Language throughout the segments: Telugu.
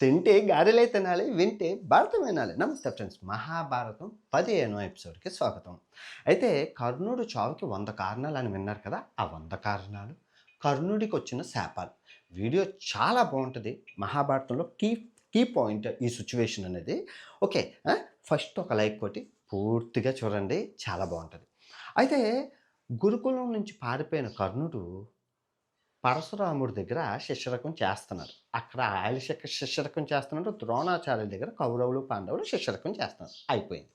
తింటే గారెలే తినాలి వింటే భారతం వినాలి. నమస్తే ఫ్రెండ్స్ మహాభారతం పదిహేనో ఎపిసోడ్కి స్వాగతం. అయితే కర్ణుడు చావుకి వంద కారణాలు అని విన్నారు కదా ఆ వంద కారణాలు? కర్ణుడికి వచ్చిన శాపాలు. వీడియో చాలా బాగుంటుంది. మహాభారతంలో కీ కీ పాయింట్ ఈ సిచ్యువేషన్ అనేది. ఓకే ఫస్ట్ ఒక లైక్ కొట్టి పూర్తిగా చూడండి చాలా బాగుంటుంది. అయితే గురుకులం నుంచి పారిపోయిన కర్ణుడు పరశురాముడి దగ్గర శిష్యరకం చేస్తున్నారు. అక్కడ ఆయన శిష్యరకం చేస్తున్నారు ద్రోణాచార్యుల దగ్గర కౌరవులు పాండవులు శిష్యరకం చేస్తున్నారు. అయిపోయింది.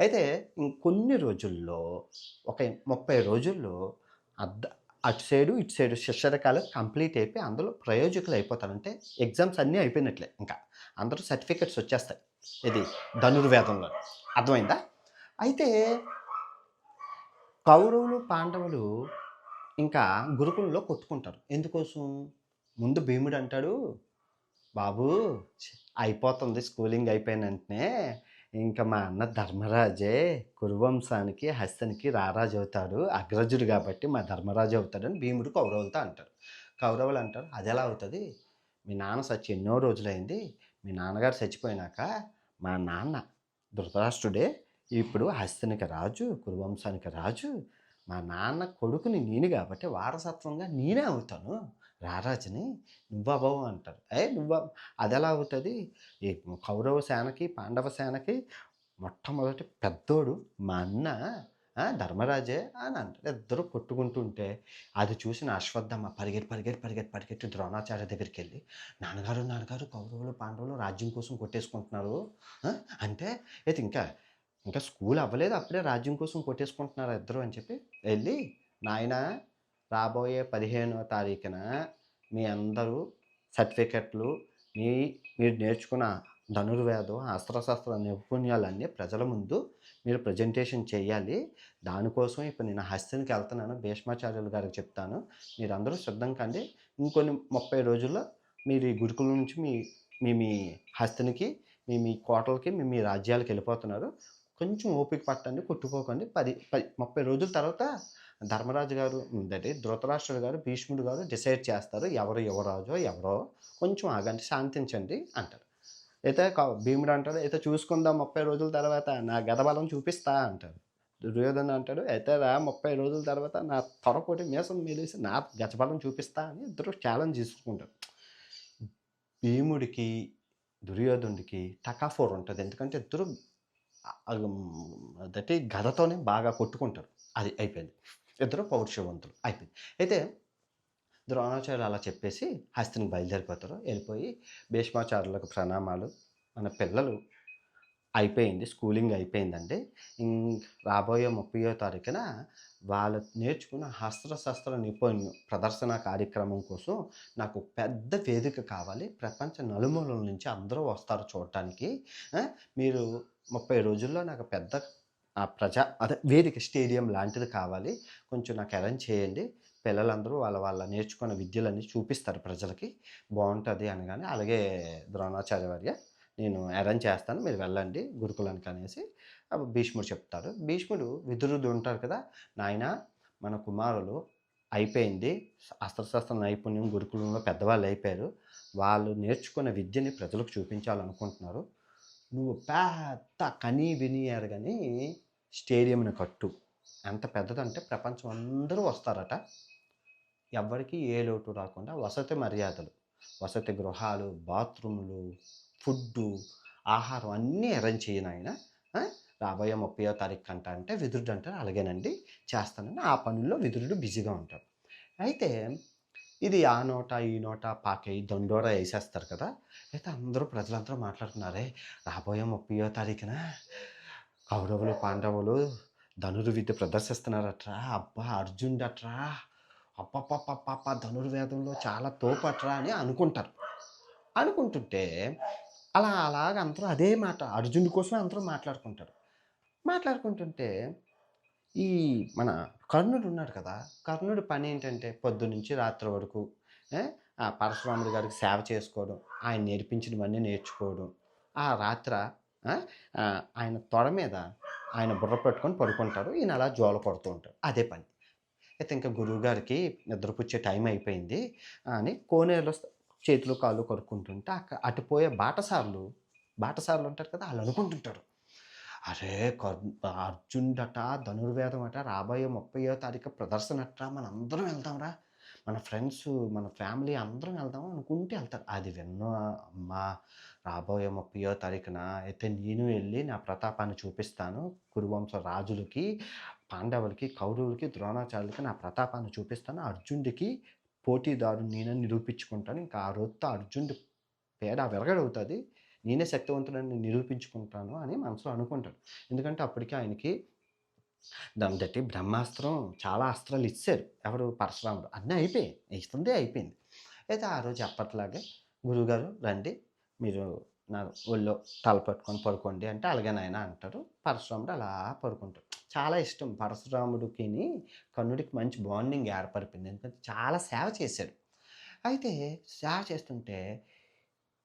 అయితే ఇంకొన్ని రోజుల్లో ఒక ముప్పై రోజుల్లో అద్ద అటు సైడు ఇటు సైడు శిష్యరకాలు కంప్లీట్ అయిపోయి అందులో ప్రయోజకులు అయిపోతారంటే ఎగ్జామ్స్ అన్నీ అయిపోయినట్లే ఇంకా. అందరూ సర్టిఫికెట్స్ వచ్చేస్తాయి. ఇది ధనుర్వేదంలో. అర్థమైందా? అయితే కౌరవులు పాండవులు ఇంకా గురుకులంలో కొట్టుకుంటారు. ఎందుకోసం? ముందు భీముడు అంటాడు బాబు అయిపోతుంది స్కూలింగ్ అయిపోయిన వెంటనే. ఇంకా మా అన్న ధర్మరాజే కురువంశానికి హస్తనికి రారాజు అవుతాడు అగ్రజుడు కాబట్టి మా ధర్మరాజు అవుతాడని భీముడు కౌరవులతో అంటారు కౌరవులు అంటారు అది ఎలా అవుతుంది? మీ నాన్న చచ్చి ఎన్నో రోజులైంది. మీ నాన్నగారు చచ్చిపోయినాక మా నాన్న ధృతరాష్ట్రుడే ఇప్పుడు హస్తనికి రాజు కురువంశానికి రాజు మా నాన్న కొడుకుని నేను కాబట్టి వారసత్వంగా నేనే అవుతాను. రారాజుని నువ్వబవు అంటారు. ఏ నువ్వ? అది ఎలా అవుతుంది? ఈ కౌరవ సేనకి పాండవ సేనకి మొట్టమొదటి పెద్దోడు మా అన్న ధర్మరాజే అని అంటారు. ఇద్దరు కొట్టుకుంటుంటే అది చూసిన అశ్వత్థమ్మ పరిగెట్టి పరిగెట్టి పరిగెట్టి పరిగెట్టి ద్రోణాచార్య దగ్గరికి వెళ్ళి నాన్నగారు నాన్నగారు కౌరవులు పాండవులు రాజ్యం కోసం కొట్టేసుకుంటున్నారు. అంటే అయితే ఇంకా ఇంకా స్కూల్ అవ్వలేదు. అప్పుడే రాజ్యం కోసం కొట్టేసుకుంటున్నారు ఇద్దరు అని చెప్పి వెళ్ళి నాయన రాబోయే పదిహేనవ తారీఖున మీ అందరూ సర్టిఫికెట్లు మీ మీరు నేర్చుకున్న ధనుర్వేదం అస్త్రశస్త్ర నైపుణ్యాలన్నీ ప్రజల ముందు మీరు ప్రజెంటేషన్ చేయాలి. దానికోసం ఇప్పుడు నేను హస్తినికి వెళ్తున్నాను భీష్మాచార్యులు గారికి చెప్తాను. మీరందరూ సిద్ధం కండి. ఇంకొన్ని ముప్పై రోజుల్లో మీరు ఈ గురుకుల నుంచి మీ మీ మీ హస్తినికి మీ మీ కోటలకి మీ మీ రాజ్యాలకు వెళ్ళిపోతున్నారు. కొంచెం ఓపిక పట్టండి కొట్టుకోకండి. పది పది ముప్పై రోజుల తర్వాత ధర్మరాజు గారు అంటే ధృతరాష్ట్రుడు గారు భీష్ముడు గారు డిసైడ్ చేస్తారు ఎవరు యువరాజో ఎవరో కొంచెం ఆగండి శాంతించండి అంటారు. అయితే భీముడు అంటాడు అయితే చూసుకుందాం ముప్పై రోజుల తర్వాత నా గదబలం చూపిస్తా అంటాడు. దుర్యోధన అంటాడు అయితే రా ముప్పై రోజుల తర్వాత నా త్వరకోటి మీసం మేలేసి నా గజబలం చూపిస్తా అని ఇద్దరు ఛాలెంజ్ తీసుకుంటారు. భీముడికి దుర్యోధనుడికి టకాఫోర్ ఉంటుంది. ఎందుకంటే ఇద్దరు అదటి గదతోనే బాగా కొట్టుకుంటారు. అది అయిపోయింది. ఇద్దరు పౌరుషవంతులు. అయిపోయింది. అయితే ద్రోణాచార్యులు అలా చెప్పేసి హస్తిని బయలుదేరిపోతారు. వెళ్ళిపోయి భీష్మాచార్యులకు ప్రణామాలు. మన పిల్లలు అయిపోయింది. స్కూలింగ్ అయిపోయిందండి. ఇం- రాబోయే ముప్పయో తారీఖున వాళ్ళు నేర్చుకున్న హస్త్రశస్త్ర నిపుణ్యం ప్రదర్శన కార్యక్రమం కోసం నాకు పెద్ద వేదిక కావాలి. ప్రపంచ నలుమూలల నుంచి అందరూ వస్తారు చూడటానికి. మీరు ముప్పై రోజుల్లో నాకు పెద్ద ఆ ప్రజా అదే వేదిక స్టేడియం లాంటిది కావాలి. కొంచెం నాకు అరేంజ్ చేయండి. పిల్లలందరూ వాళ్ళ వాళ్ళ నేర్చుకున్న విద్యలన్నీ చూపిస్తారు ప్రజలకి. బాగుంటుంది అనగానే అలాగే ద్రోణాచార్య వర్య నేను అరేంజ్ చేస్తాను. మీరు వెళ్ళండి గురుకులానికి అనేసి. భీష్ముడు చెప్తారు భీష్ముడు విదురుడు ఉంటారు కదా. నాయన మన కుమారులు అయిపోయింది. అస్త్రశస్త్ర నైపుణ్యం గురుకులంలో పెద్దవాళ్ళు అయిపోయారు. వాళ్ళు నేర్చుకున్న విద్యని ప్రజలకు చూపించాలనుకుంటున్నారు. నువ్వు పెద్ద కనీ విని కానీ స్టేడియంని కట్టు. ఎంత పెద్దదంటే ప్రపంచం అందరూ వస్తారట. ఎవ్వరికి ఏ లోటు రాకుండా వసతి మర్యాదలు వసతి గృహాలు బాత్రూములు ఫుడ్డు ఆహారం అన్నీ అరేంజ్ చేయను ఆయన రాబోయే ముప్పయో తారీఖు అంట అంటే విదురుడు అంటారు అలాగేనండి. చేస్తానని ఆ పనుల్లో విదురుడు బిజీగా ఉంటాడు. అయితే ఇది ఆ నోట ఈ నోట పాకై దొండోర వేసేస్తారు కదా. అయితే అందరూ ప్రజలందరూ మాట్లాడుతున్నారే రాబోయే ముప్పయో తారీఖున కౌరవులు పాండవులు ధనుర్విద్య ప్రదర్శిస్తున్నారట్రా. అబ్బా అర్జునుడట్రా. అప్పప్పప్పప్ప ధనుర్వేదంలో చాలా తోపట్రా అని అనుకుంటారు. అనుకుంటుంటే అలా అలాగ అందరూ అదే మాట అర్జునుడి కోసమే అందరూ మాట్లాడుకుంటారు. మాట్లాడుకుంటుంటే ఈ మన కర్ణుడు ఉన్నాడు కదా! కర్ణుడి పని ఏంటంటే పొద్దు నుంచి రాత్రి వరకు ఆ పరశురాముడి గారికి సేవ చేసుకోవడం ఆయన నేర్పించినవన్నీ నేర్చుకోవడం. ఆ రాత్ర ఆయన తొడ మీద ఆయన బుర్ర పెట్టుకొని పడుకుంటారు. ఈయన అలా జోల పడుతూ ఉంటారు అదే పని. అయితే ఇంకా గురువు గారికి నిద్రపుచ్చే టైం అయిపోయింది అని కోనేరులో చేతులు కాళ్ళు కడుక్కుంటుంటే అక్క అటుపోయే బాటసార్లు బాటసార్లు ఉంటారు కదా! వాళ్ళు అనుకుంటుంటారు. అరే అర్జునుడట ధనుర్వేదం అట రాబోయే ముప్పయో తారీఖు ప్రదర్శన అట్రా మనందరం వెళ్దాంరా మన ఫ్రెండ్స్ మన ఫ్యామిలీ అందరం వెళ్దాం అనుకుంటే వెళ్తారు. అది విన్న అమ్మా రాబోయే ముప్పయో తారీఖున అయితే నేను వెళ్ళి నా ప్రతాపాన్ని చూపిస్తాను. కురువంశ రాజులకి పాండవులకి కౌరవులకి ద్రోణాచార్యులకి నా ప్రతాపాన్ని చూపిస్తాను. అర్జునుడికి పోటీదారు నేనని నిరూపించుకుంటాను. ఇంకా ఆ రోజుతో అర్జునుడి పేడ విరగడవుతుంది. నేనే శక్తివంతుడని నిరూపించుకుంటాను అని మనసులో అనుకుంటాడు. ఎందుకంటే అప్పటికి ఆయనకి దాన్ని బట్టి బ్రహ్మాస్త్రం చాలా అస్త్రాలు ఇచ్చారు. ఎవరు? పరశురాముడు. అన్నీ అయిపోయాయి. ఇస్తుందే అయిపోయింది. అయితే ఆ రోజు అప్పట్లాగే గురువుగారు రండి మీరు నా ఒళ్ళో తల పట్టుకొని పడుకోండి అంటే అలాగే నాయన అంటారు. పరశురాముడు అలా పడుకుంటాడు. చాలా ఇష్టం. పరశురాముడికి కన్నుడికి మంచి బాండింగ్ ఏర్పడిపోయింది ఎందుకంటే చాలా సేవ చేశాడు. అయితే సేవ చేస్తుంటే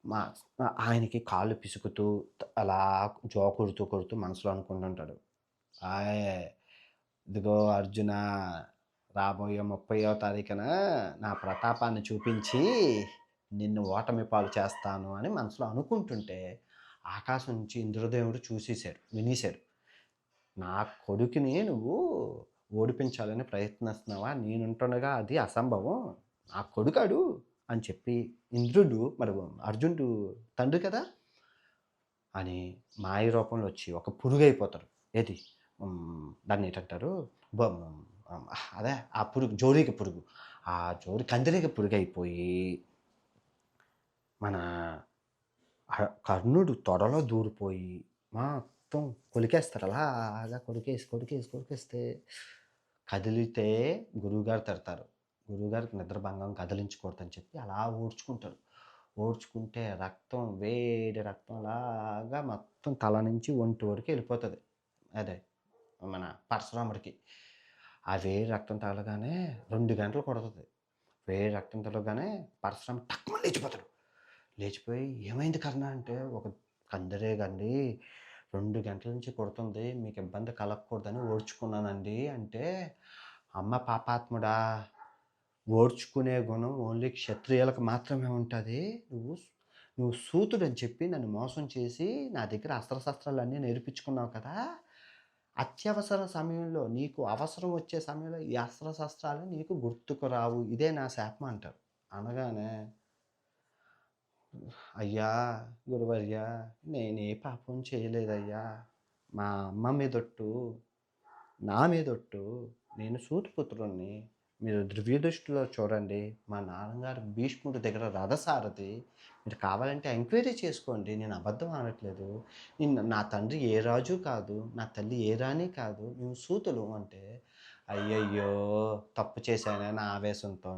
మా ఆయనకి కాళ్ళు పిసుకుతూ అలా జో కొడుతూ కొడుతూ మనసులో అనుకుంటుంటాడు. ఆయ్ ఇదిగో అర్జున రాబోయే ముప్పయో తారీఖున నా ప్రతాపాన్ని చూపించి నిన్ను ఓటమి పాలు చేస్తాను అని మనసులో అనుకుంటుంటే ఆకాశం నుంచి ఇంద్రదేవుడు చూసేశాడు వినేశాడు. నా కొడుకుని నువ్వు ఓడిపించాలని ప్రయత్నిస్తున్నావా? నేనుంటుండగా అది అసంభవం. నా కొడుకాడు అని చెప్పి ఇంద్రుడు మరి అర్జునుడు తండ్రి కదా అని మాయ రూపంలో వచ్చి ఒక పురుగు అయిపోతాడు ఏది దాన్ని ఏంటంటారు? అదే ఆ పురుగు జోరీకి పురుగు. ఆ జోరి కందిరీకి పురుగు అయిపోయి మన కర్ణుడు తొడలో దూరిపోయి మొత్తం కొలికేస్తారు. అలాగా కొలికేసి కొలికేసి కొలికేస్తే కదిలితే గురువుగారు తిడతారు. గురువుగారికి నిద్రభంగం కదిలించకూడదని చెప్పి అలా ఓడ్చుకుంటారు ఓడ్చుకుంటే రక్తం వేడి రక్తం అలాగా మొత్తం తల నుంచి ఒంటి వరకు వెళ్ళిపోతుంది. అదే మన పరశురాముడికి. ఆ వేడి రక్తం తగలగానే రెండు గంటలు కొడుతుంది. వేడి రక్తం తగలగానే పరశురాము టక్కుమని లేచిపోతాడు. లేచిపోయి ఏమైంది కర్ణ అంటే ఒక కందరే కండి రెండు గంటల నుంచి కొడుతుంది మీకు ఇబ్బంది కలగకూడదని ఓడ్చుకున్నానండి అంటే అమ్మ పాపాత్ముడా ఓడ్చుకునే గుణం ఓన్లీ క్షత్రియులకు మాత్రమే ఉంటుంది. నువ్వు నువ్వు సూతుడు అని చెప్పి నన్ను మోసం చేసి నా దగ్గర అస్త్రశస్త్రాలు అన్నీ నేర్పించుకున్నావు కదా! అత్యవసర సమయంలో నీకు అవసరం వచ్చే సమయంలో ఈ అస్త్రశస్త్రాలు నీకు గుర్తుకు రావు. ఇదే నా శాపం అంటారు. అనగానే అయ్యా గురువర్య నేనే పాపం చేయలేదయ్యా. మా అమ్మ మీదొట్టు నా మీదొట్టు నేను సూతిపుత్రుణ్ణి మీరు ద్రవ్య దృష్టిలో చూడండి. మా నాన్నగారు భీష్ముడి దగ్గర రథసారథి. మీరు కావాలంటే ఎంక్వైరీ చేసుకోండి. నేను అబద్ధం అనట్లేదు నేను నా తండ్రి ఏ రాజు కాదు. నా తల్లి ఏ రాణి కాదు. మేము సూతులు అంటే అయ్యయ్యో తప్పు చేశానే నా ఆవేశంతో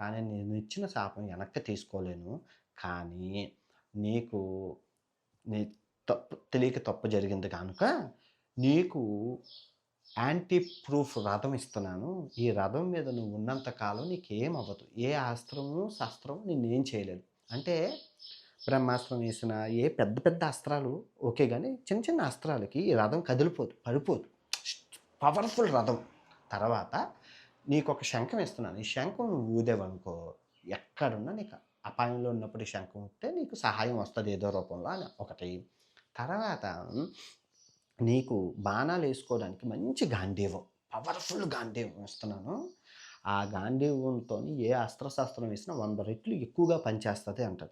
కానీ నేను ఇచ్చిన శాపం వెనక్కి తీసుకోలేను. కానీ నీకు నీ తప్పు తెలియక తప్పు జరిగింది కనుక నీకు యాంటీ ప్రూఫ్ రథం ఇస్తున్నాను. ఈ రథం మీద నువ్వు ఉన్నంత కాలం నీకేం అవ్వదు. ఏ అస్త్రము శస్త్రము నిన్నేం చేయలేదు. అంటే బ్రహ్మాస్త్రం వేసిన ఏ పెద్ద పెద్ద అస్త్రాలు ఓకే కానీ చిన్న చిన్న అస్త్రాలకి ఈ రథం కదిలిపోదు పడిపోదు. పవర్ఫుల్ రథం. తర్వాత నీకు ఒక శంఖం ఇస్తున్నాను ఈ శంఖం నువ్వు ఊదేవనుకో ఎక్కడున్నా నీకు అపాయంలో ఉన్నప్పుడు ఈ శంఖం ఉంటే నీకు సహాయం వస్తుంది ఏదో రూపంలో అని ఒకటి. తర్వాత నీకు బాణాలు వేసుకోవడానికి మంచి గాంధీవం పవర్ఫుల్ గాంధీవం ఇస్తున్నాను ఆ గాంధీవంతో ఏ అస్త్రశాస్త్రం వేసినా వంద రెట్లు ఎక్కువగా పనిచేస్తుంది అంటారు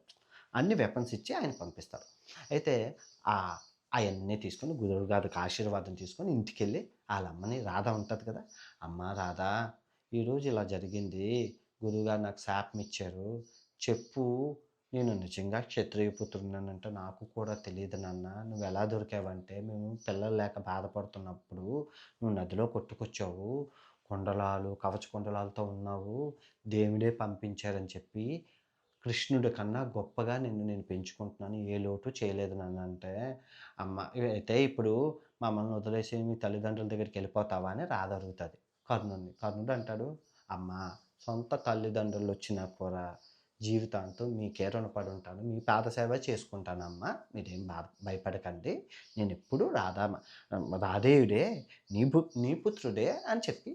అన్ని వెపన్స్ ఇచ్చి ఆయన పంపిస్తారు. అయితే ఆ అవన్నీ తీసుకొని గురువు గారికి ఆశీర్వాదం తీసుకొని ఇంటికి వెళ్ళి వాళ్ళ అమ్మని రాధ ఉంటుంది కదా. అమ్మ రాధా ఈరోజు ఇలా జరిగింది. గురువుగారు నాకు శాపం ఇచ్చారు. చెప్పు నేను నిజంగా క్షత్రియ పుత్రుడినంటే నాకు కూడా తెలియదు నాన్న. నువ్వు ఎలా దొరికావంటే మేము పిల్లలు లేక బాధపడుతున్నప్పుడు నువ్వు నదిలో కొట్టుకొచ్చావు. కొండలాలు కవచ కొండలాలతో ఉన్నావు. దేవుడే పంపించారని చెప్పి కృష్ణుడి కన్నా గొప్పగా నిన్ను నేను పెంచుకుంటున్నాను. ఏ లోటు చేయలేదు నన్ను అంటే అమ్మ అయితే ఇప్పుడు మమ్మల్ని వదిలేసి మీ తల్లిదండ్రుల దగ్గరికి వెళ్ళిపోతావా అని రాధ అడుగుతుంది. కర్ణుడిని కర్ణుడు అంటాడు అమ్మ సొంత తల్లిదండ్రులు వచ్చినా కూడా జీవితాంతం మీకే రుణపడి ఉంటాను మీ పాద సేవ చేసుకుంటానమ్మా. మీరేం బా భయపడకండి. నేను ఎప్పుడు రాధా రాధేయుడే నీ పు నీ పుత్రుడే అని చెప్పి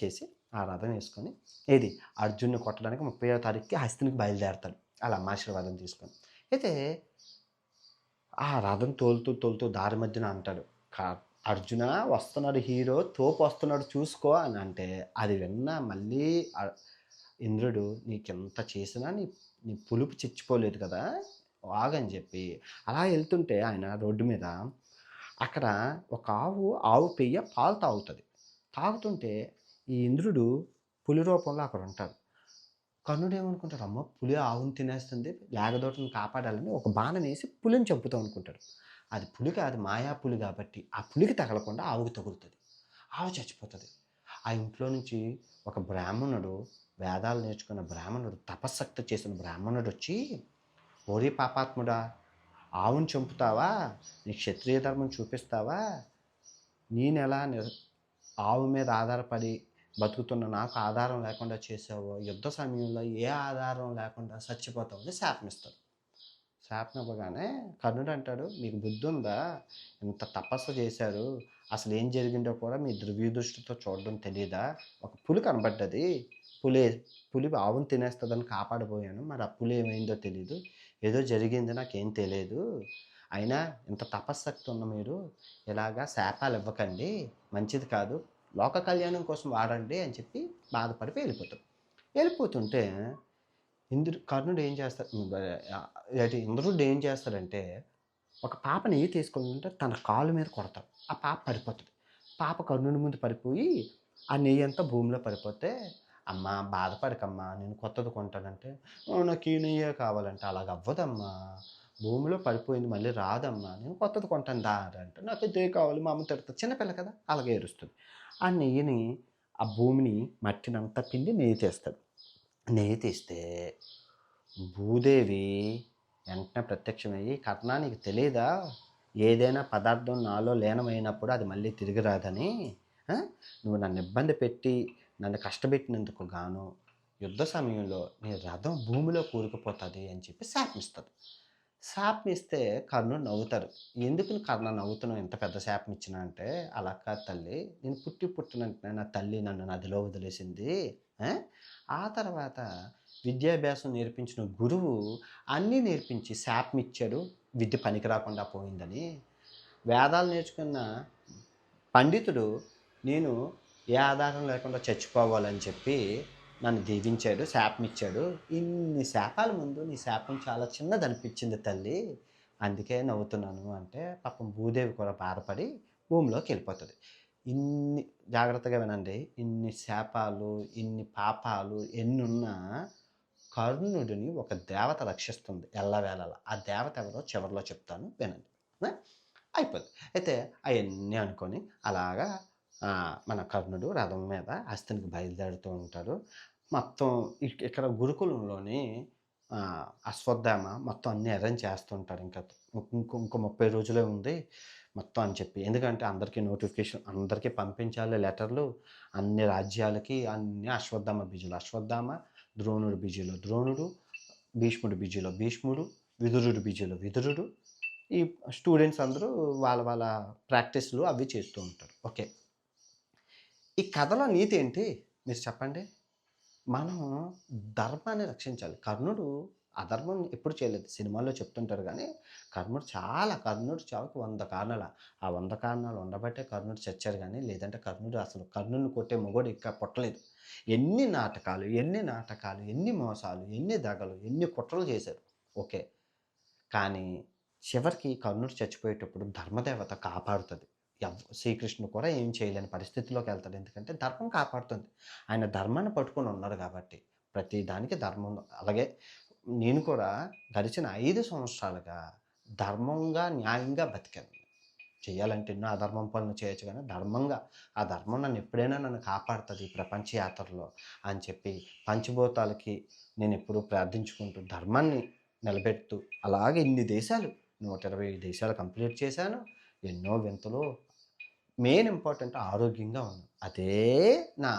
చేసి ఆ రథం వేసుకొని ఏది అర్జున్ని కొట్టడానికి ముప్పై తారీఖుకి హస్తినికి బయలుదేరతాడు అలా అమ్మ ఆశీర్వాదం తీసుకొని. అయితే ఆ రథం తోలుతూ తోలుతూ దారి మధ్యన అంటాడు అర్జున వస్తున్నాడు హీరో తోపు వస్తున్నాడు చూసుకో అని అంటే అది విన్న మళ్ళీ ఇంద్రుడు నీకెంత చేసినా నీ నీ పులుపు చచ్చిపోలేదు కదా ఆగని చెప్పి అలా వెళ్తుంటే ఆయన రోడ్డు మీద అక్కడ ఒక ఆవు ఆవు పెయ్య పాలు తాగుతుంది. తాగుతుంటే ఈ ఇంద్రుడు పులి రూపంలో అక్కడ ఉంటాడు. కర్ణుడు ఏమనుకుంటాడు అమ్మ పులి ఆవుని తినేస్తుంది లేగదోటను కాపాడాలని ఒక బాణం వేసి పులిని చంపుతాం అనుకుంటాడు. అది పులి కాదు మాయా పులి కాబట్టి ఆ పులికి తగలకుండా ఆవుకి తగులుతుంది. ఆవు చచ్చిపోతుంది. ఆ ఇంట్లో నుంచి ఒక బ్రాహ్మణుడు వేదాలు నేర్చుకున్న బ్రాహ్మణుడు తపస్సక్తి చేసిన బ్రాహ్మణుడు వచ్చి ఓరి పాపాత్ముడా ఆవును చంపుతావా? నీ క్షత్రియ ధర్మం చూపిస్తావా? నేనెలా ఆవు మీద ఆధారపడి బతుకుతున్న నాకు ఆధారం లేకుండా చేసావో? యుద్ధ సమయంలో ఏ ఆధారం లేకుండా చచ్చిపోతావు? అని శాపమిస్తాడు శాపం ఇవ్వగానే కర్ణుడు అంటాడు మీకు బుద్ధి ఉందా ఇంత తపస్సు చేశారు. అసలు ఏం జరిగిందో కూడా మీ దివ్య దృష్టితో చూడడం తెలియదా ఒక పులి కనబడ్డది. పులి పులి ఆవును తినేస్తుందని కాపాడిపోయాను మరి ఆ పులి ఏమైందో తెలియదు ఏదో జరిగింది నాకేం తెలియదు అయినా ఇంత తపస్సక్తి ఉన్న మీరు ఇలాగా శాపాలు ఇవ్వకండి. మంచిది కాదు. లోక కళ్యాణం కోసం వాడండి అని చెప్పి బాధపడి వెళ్ళిపోతాడు వెళ్ళిపోతుంటే ఇంద్రు కర్ణుడు ఏం చేస్తాడు ఇంద్రుడు ఏం చేస్తాడంటే ఒక పాప నెయ్యి తీసుకుంటుంటే తన కాలు మీద కొడతాడు. ఆ పాప పడిపోతుంది. పాప కర్ణుని ముందు పడిపోయి ఆ నెయ్యి అంతా భూమిలో పడిపోతే అమ్మ బాధపడకమ్మా నేను కొత్తది కొంటానంటే నాకు ఈ నెయ్యే కావాలంటే అలాగ అవ్వదమ్మా. భూమిలో పడిపోయింది మళ్ళీ రాదమ్మా. నేను కొత్తది కొంటాను దా అంటే నాకు ఇదే కావాలి మా అమ్మ తిడతా. చిన్నపిల్ల కదా అలాగే ఏరుస్తుంది. ఆ నెయ్యిని ఆ భూమిని మట్టినంతా పిండి నెయ్యి తీస్తాడు. నెయ్యి తీస్తే భూదేవి వెంటనే ప్రత్యక్షమయ్యి కర్ణ నీకు తెలియదా ఏదైనా పదార్థం నాలో లీనమైనప్పుడు అది మళ్ళీ తిరిగి రాదని నువ్వు నన్ను ఇబ్బంది పెట్టి నన్ను కష్టపెట్టినందుకు గాను యుద్ధ సమయంలో నీ రథం భూమిలో కూరుకుపోతుంది అని చెప్పి శాపమిస్తుంది. శాపం ఇస్తే కర్ణుడు నవ్వుతారు ఎందుకు కర్ణ నవ్వుతున్నావు? ఇంత పెద్ద శాపం ఇచ్చినా అంటే అలా కాదు తల్లి నేను పుట్టి పుట్టిన నా తల్లి నన్ను నదిలో వదిలేసింది. ఆ? ఆ తర్వాత విద్యాభ్యాసం నేర్పించిన గురువు అన్నీ నేర్పించి శాపం ఇచ్చాడు విద్య పనికి రాకుండా పోయిందని. వేదాలు నేర్చుకున్న పండితుడు నేను ఏ ఆధారం లేకుండా చచ్చిపోవాలని చెప్పి నన్ను దీవించాడు శాపం ఇచ్చాడు ఇన్ని శాపాల ముందు నీ శాపం చాలా చిన్నది అనిపించింది తల్లి. అందుకే నవ్వుతున్నాను అంటే పాపం భూదేవి కూడా బాధపడి భూమిలోకి వెళ్ళిపోతుంది. ఇన్ని జాగ్రత్తగా వినండి. ఇన్ని శాపాలు ఇన్ని పాపాలు ఎన్నున్నా కర్ణుడిని ఒక దేవత రక్షిస్తుంది ఎల్లవేళలా. ఆ దేవత ఎవరో చివరిలో చెప్తాను వినండి. అయిపోతుంది అయిపోద్ది. అయితే అవన్నీ అనుకొని అలాగా మన కర్ణుడు రథం మీద అస్తినికి బయలుదేరుతూ ఉంటారు మొత్తం ఇక్కడ గురుకులంలోని అశ్వత్థామ మొత్తం అన్ని అరేంజ్ చేస్తుంటారు. ఇంకా ఇంకో ఇంకో ముప్పై రోజులే ఉంది మొత్తం అని చెప్పి. ఎందుకంటే అందరికీ నోటిఫికేషన్ అందరికీ పంపించాలి లెటర్లు. అన్ని రాజ్యాలకి అన్ని అశ్వత్థామ బీజులు. అశ్వత్థామ ద్రోణుడు బీజులు ద్రోణుడు భీష్ముడు బీజులు భీష్ముడు విదురుడు బీజులు విదురుడు. ఈ స్టూడెంట్స్ అందరూ వాళ్ళ వాళ్ళ ప్రాక్టీస్లు అవి చేస్తూ ఉంటారు. ఓకే. ఈ కథలో నీతి ఏంటి? మీరు చెప్పండి. మనం ధర్మాన్ని రక్షించాలి. కర్ణుడు అధర్మం ఎప్పుడు చేయలేదు. సినిమాల్లో చెప్తుంటారు కానీ కర్ణుడు చాలా కర్ణుడు చావుకి వంద కారణాలు. ఆ వంద కారణాలు ఉండబట్టే కర్ణుడు చచ్చారు కానీ లేదంటే కర్ణుడు అసలు కర్ణుడిని కొట్టే మొగోడు ఇంకా పుట్టలేదు. ఎన్ని నాటకాలు ఎన్ని నాటకాలు ఎన్ని మోసాలు ఎన్ని దగలు ఎన్ని కుట్రలు చేశారు. ఓకే. కానీ చివరికి కర్ణుడు చచ్చిపోయేటప్పుడు ధర్మదేవత కాపాడుతుంది. ఎవ్ శ్రీకృష్ణుడు కూడా ఏం చేయలేని పరిస్థితిలోకి వెళ్తాడు. ఎందుకంటే ధర్మం కాపాడుతుంది. ఆయన ధర్మాన్ని పట్టుకొని ఉన్నారు కాబట్టి ప్రతి దానికి ధర్మం అలాగే నేను కూడా గడిచిన ఐదు సంవత్సరాలుగా ధర్మంగా న్యాయంగా బతికాను. చేయాలంటే ఎన్నో అధర్మం పనులు చేయొచ్చు కానీ ధర్మంగా ఆ ధర్మం నన్ను ఎప్పుడైనా నన్ను కాపాడుతుంది ఈ ప్రపంచ యాత్రలో అని చెప్పి పంచభూతాలకి నేను ఎప్పుడూ ప్రార్థించుకుంటూ ధర్మాన్ని నిలబెడుతూ అలాగే ఇన్ని దేశాలు నూట ఇరవై దేశాలు కంప్లీట్ చేశాను. ఎన్నో వింతలు మెయిన్ ఇంపార్టెంట్ ఆరోగ్యంగా ఉన్నాను అదే నా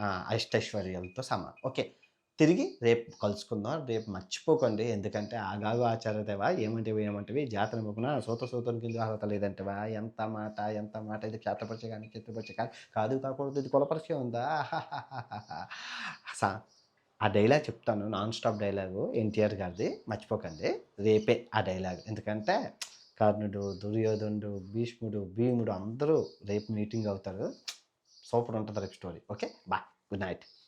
ఆ, అష్టైశ్వర్యాలతో సమానం. ఓకే. తిరిగి రేపు కలుసుకుందాం. రేపు మర్చిపోకండి. ఎందుకంటే ఆగాగు ఆచారదేవా ఏమంటివి ఏమంటివి? జాతర పోకున్నా సూత సూతం కింద అర్హత లేదంటవా? ఎంత మాట ఎంత మాట ఇది క్షేత్రపరిచే కానీ చిత్రపరిచే కానీ? కాదు కాకూడదు. ఇది కులపరిచే ఉందా? సా ఆ డైలాగ్ చెప్తాను. Non stop dialogue. ఎన్టీఆర్ గారిది. మర్చిపోకండి. రేపే ఆ డైలాగ్. ఎందుకంటే కర్ణుడు దుర్యోధనుడు భీష్ముడు భీముడు అందరూ రేపు మీటింగ్ అవుతారు. సూపర్ ఉంటుంది రేపు story okay bye good night